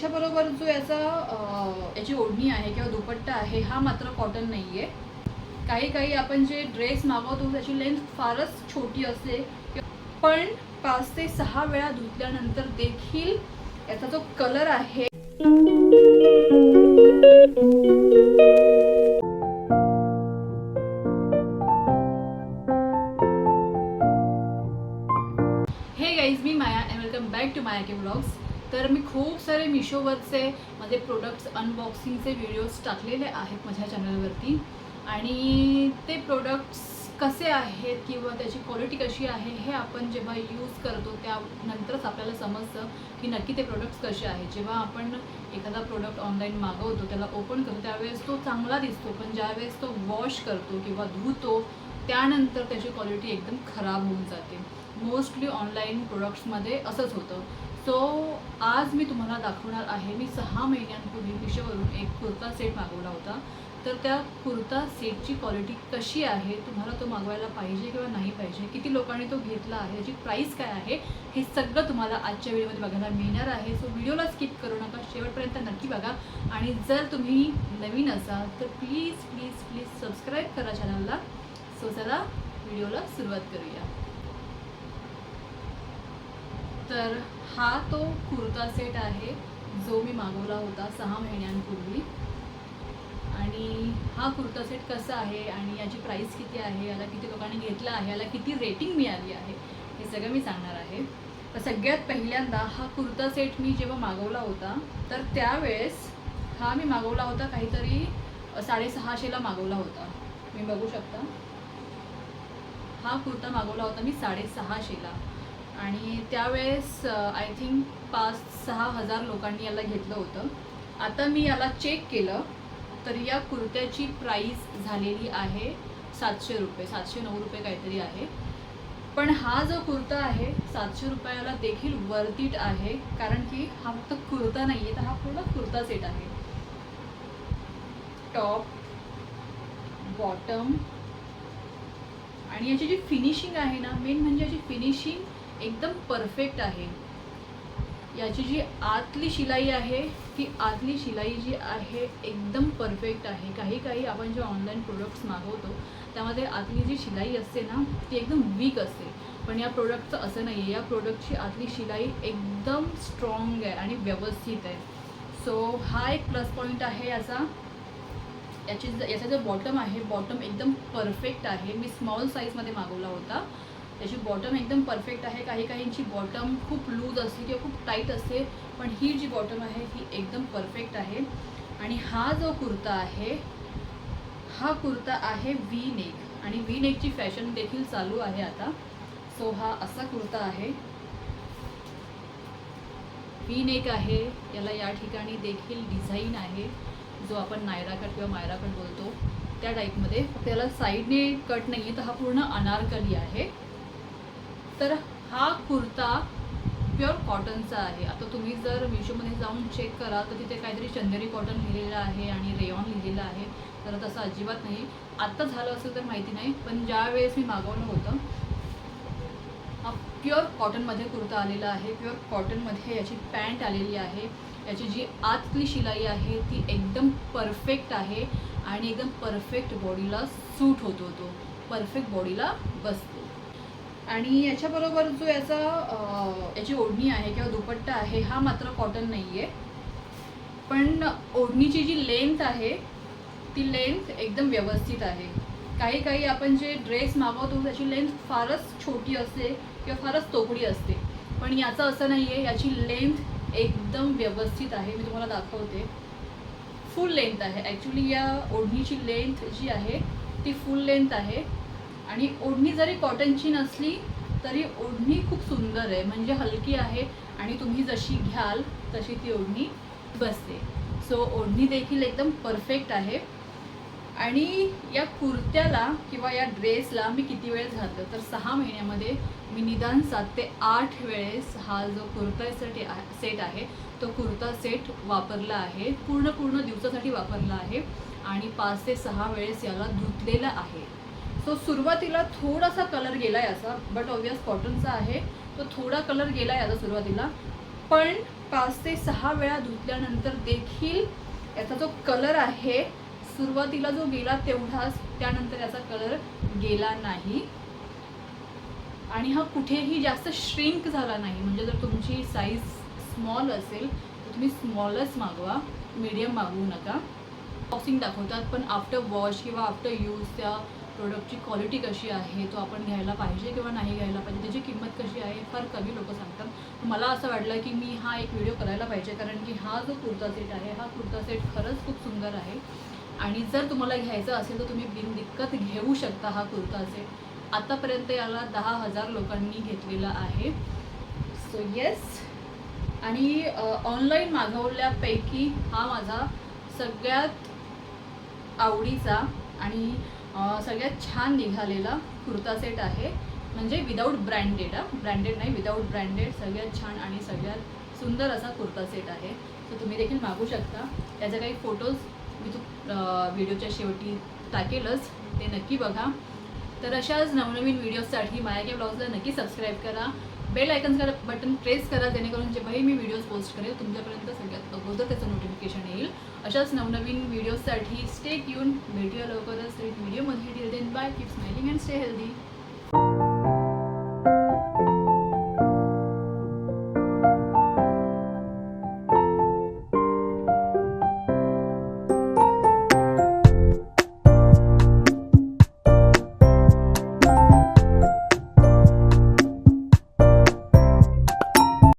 त्याच्याबरोबर जो याचा याची ओढणी आहे किंवा दुपट्टा आहे हा मात्र कॉटन नाही आहे काही काही आपण जे ड्रेस मागवतो त्याची लेंथ फारच छोटी असते. पण पाच ते सहा वेळा धुतल्यानंतर देखील याचा जो कलर आहे हे guys me Maya and welcome back to Maya K vlogs तर मी खूप सारे मिशोवरचे माझे प्रोडक्ट्स अनबॉक्सिंगचे व्हिडिओज टाकलेले आहेत माझ्या चॅनलवरती आणि ते प्रोडक्ट्स कसे आहेत किंवा त्याची क्वालिटी कशी आहे हे आपण जेव्हा यूज करतो त्यानंतरच आपल्याला समजतं की नक्की ते प्रोडक्ट्स कसे आहेत. जेव्हा आपण एखादा प्रोडक्ट ऑनलाईन मागवतो त्याला ओपन करतो त्यावेळेस तो चांगला दिसतो पण ज्यावेळेस तो वॉश करतो किंवा धुतो त्यानंतर त्याची क्वालिटी एकदम खराब होऊन जाते. मोस्टली ऑनलाईन प्रोडक्ट्समध्ये असंच होतं. सो आज मी तुम्हाला दाखवणार आहे मी सहा महिन्यांपूर्वी मिशोवरून एक कुर्ता सेट मागवला होता. तर त्या कुर्ता सेटची क्वालिटी कशी आहे तुम्हाला तो मागवायला पाहिजे किंवा नाही पाहिजे किती लोकांनी तो घेतला आहे याची प्राईस काय आहे हे सगळं तुम्हाला आजच्या व्हिडिओमध्ये बघायला मिळणार आहे. सो व्हिडिओला स्किप करू नका शेवटपर्यंत नक्की बघा. आणि जर तुम्ही नवीन असाल तर प्लीज प्लीज प्लीज सबस्क्राईब करा चॅनलला सो चला व्हिडिओला सुरुवात करूया. तर हा तो कुर्ता सेट आहे जो मी मागवला होता सहा महिन्यांपूर्वी. आणि हा कुर्ता सेट कसा आहे आणि याची प्राईस किती आहे याला किती लोकांनी घेतला आहे याला किती रेटिंग मिळाली आहे हे सगळं मी सांगणार आहे. तर सगळ्यात पहिल्यांदा हा कुर्ता सेट मी जेव्हा मागवला होता तर त्यावेळेस हा मी मागवला होता काहीतरी साडेसहाशेला मागवला होता. मी बघू शकता. हा कुर्ता मागवला होता मी साडेसहाशेला. आणि त्यावेळेस आय थिंक पाच सहा हजार लोकांनी याला घेतलं होतं. आता मी याला चेक केलं तर या कुर्त्याची प्राईस झालेली आहे सातशे रुपये सातशे नऊ रुपये काहीतरी आहे. पण हा जो कुर्ता आहे सातशे रुपयाला देखील वर्थ आहे कारण की हा फक्त कुर्ता नाही आहे तर हा पूर्ण कुर्ता सेट आहे. टॉप बॉटम आणि याची जी फिनिशिंग आहे ना मेन म्हणजे याची फिनिशिंग एकदम परफेक्ट आहे. याची जी आतली शिलाई आहे ती आतली शिलाई जी आहे एकदम परफेक्ट आहे. काही काही आपण जे ऑनलाईन प्रोडक्ट्स मागवतो त्यामध्ये आतली जी शिलाई असते ना ती एकदम वीक असते. पण या प्रोडक्टचं असं नाही आहे या प्रोडक्टची आतली शिलाई एकदम स्ट्रॉंग आहे आणि व्यवस्थित आहे. सो हा एक प्लस पॉईंट आहे याचा. याची याचा जो बॉटम आहे बॉटम एकदम परफेक्ट आहे. मी स्मॉल साईजमध्ये मागवला होता. त्याची बॉटम एकदम परफेक्ट आहे. काही काहींची बॉटम खूप लूज असते किंवा खूप टाईट असते पण ही जी बॉटम आहे ही एकदम परफेक्ट आहे. आणि हा जो कुर्ता आहे हा कुर्ता आहे व्ही नेक आणि व्ही नेकची फॅशन देखील चालू आहे आता. सो हा असा कुर्ता आहे. व्ही नेक आहे. याला या ठिकाणी देखील डिझाईन आहे जो आपण नायरा कट किंवा मायरा कट बोलतो. त्या टाईपमध्ये फक्त याला साईडने कट नाही आहे तर हा पूर्ण अनारकली आहे. तर हा कुर्ता प्युअर कॉटनचा आहे. आता तुम्ही जर मिशोमध्ये जाऊन चेक करा तर तिथे काहीतरी चंदेरी कॉटन लिहिलेलं आहे आणि रेयॉन लिहिलेलं आहे. तर तसं अजिबात नाही. आत्ता झालं असेल तर माहिती नाही पण ज्या वेळेस मी मागवलं होतं हा प्युअर कॉटनमध्ये कुर्ता आलेला आहे. प्युअर कॉटनमध्ये याची पॅन्ट आलेली आहे. याची जी आतली शिलाई आहे ती एकदम परफेक्ट आहे आणि एकदम परफेक्ट बॉडीला सूट होतो तो. परफेक्ट बॉडीला बसतो. आणि याच्याबरोबर जो याचा याची ओढणी आहे किंवा दुपट्टा आहे हा मात्र कॉटन नाही आहे पण ओढणीची जी लेंथ आहे ती लेंथ एकदम व्यवस्थित आहे. काही काही आपण जे ड्रेस मागवतो त्याची लेंथ फारच छोटी असते किंवा फारच तोकडी असते. पण याचं असं नाही आहे याची लेंथ एकदम व्यवस्थित आहे. मी तुम्हाला दाखवते. फुल लेंथ आहे. ॲक्च्युली या ओढणीची लेंथ जी आहे ती फुल लेंथ आहे. आणि ओढणी जरी कॉटनची नसली तरी ओढणी खूप सुंदर आहे. म्हणजे हलकी आहे आणि तुम्ही जशी घ्याल तशी ती ओढणी बसते. सो ओढणी देखील एकदम परफेक्ट आहे. आणि या कुर्त्याला किंवा या ड्रेसला मी किती वेळेस घातलं? तर सहा महिन्यामध्ये मी निदान सात ते आठ वेळेस हा जो कुर्तासाठी सेट आहे तो कुर्ता सेट वापरला आहे. पूर्ण पूर्ण दिवसासाठी वापरला आहे. आणि पाच ते सहा वेळेस याला धुतलेलं आहे. सो सुरुवातीला थोडासा कलर गेला आहे असा बट ऑबियस कॉटनचा आहे. तो थोडा कलर गेला आहे आता सुरुवातीला. पण पाच ते सहा वेळा धुतल्यानंतर देखील याचा जो कलर आहे सुरुवातीला जो गेला तेवढाच त्यानंतर याचा कलर गेला नाही. आणि हा कुठेही जास्त श्रिंक झाला नाही. म्हणजे जर तुमची साईज स्मॉल असेल तर तुम्ही स्मॉलच मागवा मीडियम मागवू नका. बॉक्सिंग दाखवतात पण आफ्टर वॉश किंवा आफ्टर यूज त्या प्रोडक्टची क्वालिटी कशी आहे तो आपण घ्यायला पाहिजे किंवा नाही घ्यायला पाहिजे त्याची किंमत कशी आहे फार कमी लोक सांगतात. मला असं वाटलं की मी हा एक व्हिडिओ करायला पाहिजे कारण की हा जो कुर्ता सेट आहे हा कुर्ता सेट खरंच खूप सुंदर आहे. आणि जर तुम्हाला घ्यायचं असेल तर तुम्ही बिनदिक्कत घेऊ शकता हा कुर्ता सेट आतापर्यंत याला दहा हजार लोकांनी घेतलेला आहे. सो येस आणि ऑनलाईन मागवल्यापैकी हा माझा सगळ्यात आवडीचा आणि सगळ्यात छान निघालेला कुर्ता सेट आहे. म्हणजे विदाऊट ब्रँडेड ब्रँडेड नाही विदाऊट ब्रँडेड सगळ्यात छान आणि सगळ्यात सुंदर असा कुर्ता सेट आहे. सो तुम्ही देखील मागू शकता. त्याचे काही फोटोज मी तू व्हिडिओच्या शेवटी टाकेलच. ते नक्की बघा. तर अशाच नवनवीन व्हिडिओजसाठी माया के ब्लॉग्सला नक्की सबस्क्राईब करा. बेल आयकनचं बटन प्रेस करा जेणेकरून जेव्हाही मी व्हिडिओज पोस्ट करेल तुमच्यापर्यंत सगळ्यात अगोदर त्याचं नोटिफिकेशन येईल. अशाच नवनवीन व्हिडिओजसाठी स्टे ट्यून भेटूया लवकरच व्हिडिओमध्ये till then bye keep smiling and stay healthy